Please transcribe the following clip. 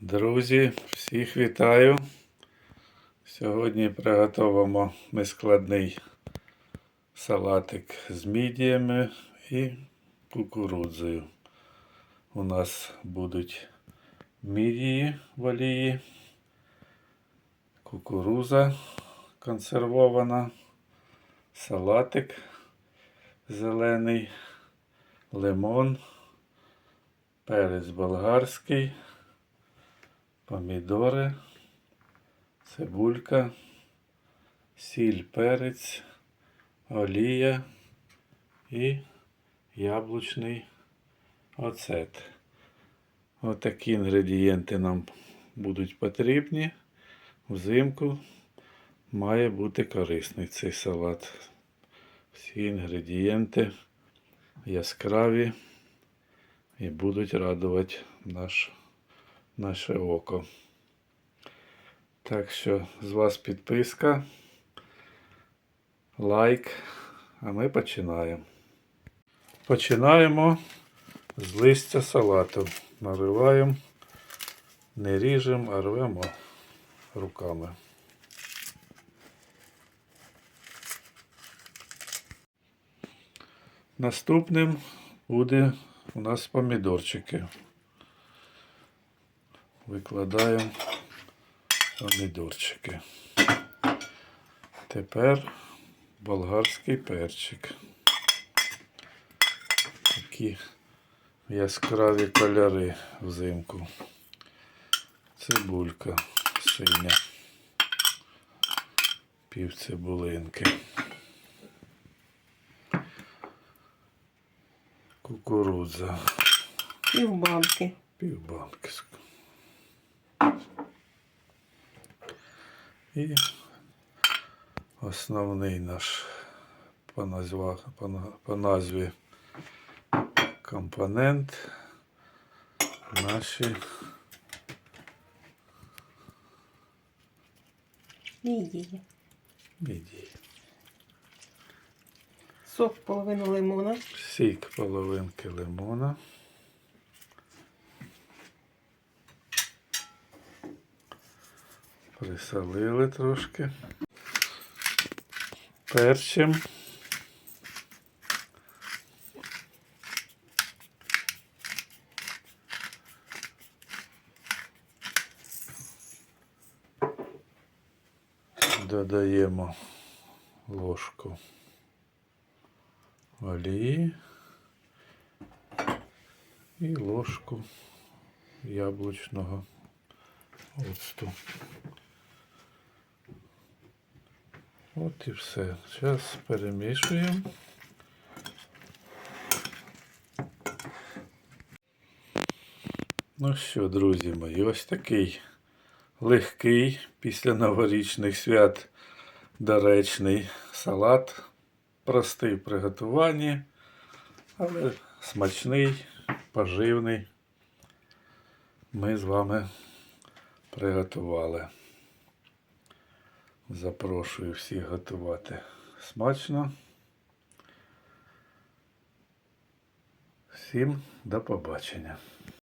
Друзі, всіх вітаю. Сьогодні приготуємо ми складний салатик з мідіями і кукурудзою. У нас будуть мідії в олії, кукуруза консервована, салатик зелений, лимон, перець болгарський помідори, цибулька, сіль, перець, олія і яблучний оцет. Отакі інгредієнти нам будуть потрібні. Взимку має бути корисний цей салат. Всі інгредієнти яскраві і будуть радувати наш наше око. Так що з вас підписка, лайк, а ми починаємо. Починаємо з листя салату. Нариваємо, не ріжемо, а рвемо руками. Наступним буде у нас помідорчики викладаємо помідорчики. Тепер болгарський перчик. Такі яскраві кольори взимку. Цибулька синя. Пів цибулинки. Кукурудза. Півбанки. Пів банки. І основний наш по, назва, по, по назві компонент наші Мідії. мідії. Сок половину лимона. Сік половинки лимона. Присолили трошки. Перчим. Додаємо ложку олії і ложку яблучного оцту. От і все. Зараз перемішуємо. Ну що, друзі мої, ось такий легкий після новорічних свят доречний салат. Простий в приготуванні, але смачний, поживний. Ми з вами приготували. Запрошую всіх готувати смачно. Всім до побачення.